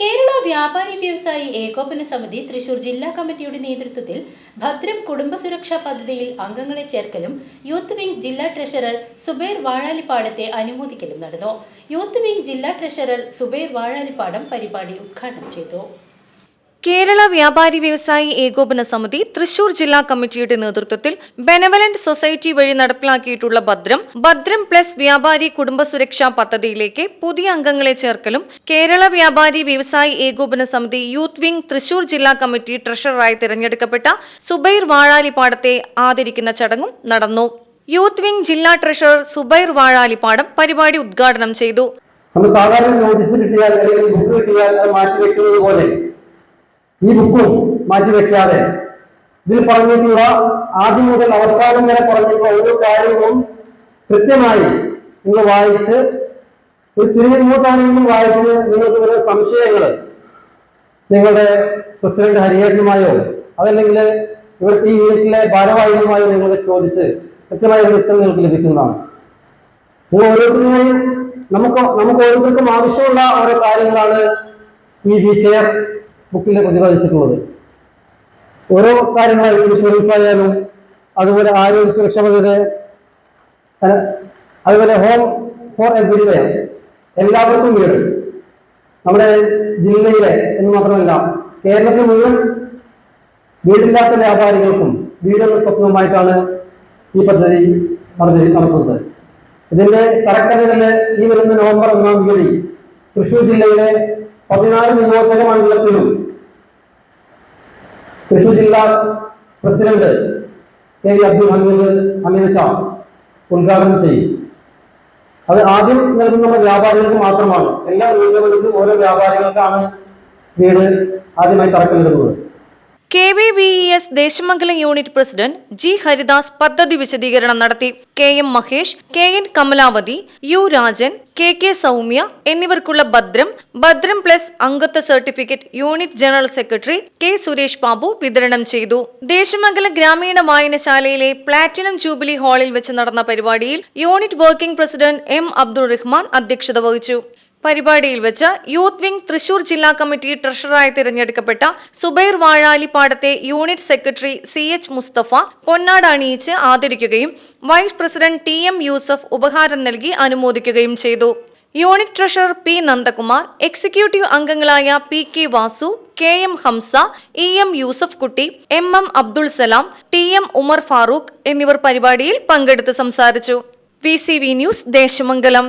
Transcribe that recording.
കേരള വ്യാപാരി വ്യവസായി ഏകോപന സമിതി തൃശൂർ ജില്ലാ കമ്മിറ്റിയുടെ നേതൃത്വത്തിൽ ഭദ്രം കുടുംബ സുരക്ഷാ പദ്ധതിയിൽ അംഗങ്ങളെ ചേർക്കലും യൂത്ത് വിംഗ് ജില്ലാ ട്രഷറർ സുബൈർ വാഴാലിപ്പാടത്തെ അനുമോദിക്കലും നടന്നു. യൂത്ത് വിംഗ് ജില്ലാ ട്രഷറർ സുബൈർ വാഴാലിപ്പാടം പരിപാടി ഉദ്ഘാടനം ചെയ്തു. കേരള വ്യാപാരി വ്യവസായി ഏകോപന സമിതി തൃശൂർ ജില്ലാ കമ്മിറ്റിയുടെ നേതൃത്വത്തിൽ ബെനവലന്റ് സൊസൈറ്റി വഴി നടപ്പിലാക്കിയിട്ടുള്ള ഭദ്രം ഭദ്രം പ്ലസ് വ്യാപാരി കുടുംബ സുരക്ഷാ പദ്ധതിയിലേക്ക് പുതിയ അംഗങ്ങളെ ചേർക്കലും കേരള വ്യാപാരി വ്യവസായി ഏകോപന സമിതി യൂത്ത് വിംഗ് തൃശൂർ ജില്ലാ കമ്മിറ്റി ട്രഷററായി തിരഞ്ഞെടുക്കപ്പെട്ട സുബൈർ വാഴാലിപ്പാടത്തെ ആദരിക്കുന്ന ചടങ്ങും നടന്നു. യൂത്ത് വിംഗ് ജില്ലാ ട്രഷറർ സുബൈർ വാഴാലിപ്പാടം പരിപാടി ഉദ്ഘാടനം ചെയ്തു. സാധാരണ നോട്ടീസ് കിട്ടിയാൽ അല്ലെങ്കിൽ ബുക്ക് കിട്ടിയാൽ മാറ്റി വെക്കുന്നത് പോലെ ഈ ബുക്കും മാറ്റിവെക്കാതെ ഇതിൽ പറഞ്ഞിട്ടുള്ള ആദ്യം മുതൽ അവസാനം വരെ പറഞ്ഞിട്ടുള്ള ഓരോ കാര്യങ്ങളും കൃത്യമായി നിങ്ങൾ വായിച്ച് ഒരു തിരുവനന്തപുരത്താണെങ്കിലും വായിച്ച് നിങ്ങൾക്ക് വരുന്ന സംശയങ്ങൾ നിങ്ങളുടെ പ്രസിഡന്റ് ഹരിയേട്ടനുമായോ അതല്ലെങ്കിൽ ഇവിടുത്തെ ഈ യൂണിറ്റിലെ ഭാരവാഹികളുമായോ നിങ്ങൾക്ക് ചോദിച്ച് കൃത്യമായ ഒരു ഉത്തരം നിങ്ങൾക്ക് ലഭിക്കുന്നതാണ്. നിങ്ങൾ ഓരോരുത്തരുടെയും നമുക്ക് നമുക്ക് ഓരോരുത്തർക്കും ആവശ്യമുള്ള ഓരോ കാര്യങ്ങളാണ് ഈ വി കെയർ ബുക്കിൽ പ്രതിപാദിച്ചിട്ടുള്ളത്. ഓരോ കാര്യങ്ങളായി ഇൻഷുറൻസ് ആയാലും അതുപോലെ ആരോഗ്യ സുരക്ഷാ പദ്ധതി അതുപോലെ ഹോം ഫോർ എവരിവെയർ എല്ലാവർക്കും വീട്. നമ്മുടെ ജില്ലയിലെ എന്ന് മാത്രമല്ല കേരളത്തിൽ മുഴുവൻ വീടില്ലാത്ത വ്യാപാരികൾക്കും വീടെന്ന സ്വപ്നവുമായിട്ടാണ് ഈ പദ്ധതി നടത്തി നടത്തുന്നത് ഇതിന്റെ തന്നെ ഈ വരുന്ന നവംബർ ഒന്നാം തീയതി തൃശൂർ ജില്ലയിലെ പതിനാല് നിയോജക മണ്ഡലത്തിലും തൃശൂർ ജില്ലാ president K V Abdul Hameed Hameed Khan ഉദ്ഘാടനം ചെയ്യും. അത് ആദ്യം നൽകുന്ന വ്യാപാരികൾക്ക് മാത്രമാണ്. എല്ലാ നിയോജകമണ്ഡലത്തിലും ഓരോ വ്യാപാരികൾക്കാണ് വീട് ആദ്യമായി തറക്കല്ലിടുന്നത്. K V V E S Deshamangalam unit president G Haridas പദ്ധതി വിശദീകരണം നടത്തി. K M Mahesh K N Kamalavathi U Rajan K K Soumya എന്നിവർക്കുള്ള Bhadram Bhadram plus അംഗത്വ certificate unit general secretary K Suresh Babu വിതരണം ചെയ്തു. ദേശമംഗലം ഗ്രാമീണ വായനശാലയിലെ പ്ലാറ്റിനം ജൂബിലി ഹാളിൽ വെച്ച് നടന്ന പരിപാടിയിൽ unit working president M Abdul Rahman അധ്യക്ഷത വഹിച്ചു. പരിപാടിയിൽ വെച്ച് യൂത്ത് വിംഗ് തൃശൂർ ജില്ലാ കമ്മിറ്റി ട്രഷററായി തിരഞ്ഞെടുക്കപ്പെട്ട Zubair വാഴാലിപ്പാടത്തെ unit secretary C H Musthafa പൊന്നാട് അണിയിച്ച് ആദരിക്കുകയും vice president T M Yusuf ഉപഹാരം നൽകി അനുമോദിക്കുകയും ചെയ്തു. Unit treasurer P Nandakumar executive അംഗങ്ങളായ P K Vasu K M Hamsa E M Yusuf Kutty M M Abdul Salam T M Umar Farooq എന്നിവർ പരിപാടിയിൽ പങ്കെടുത്ത് സംസാരിച്ചു. V C V news Deshamangalam.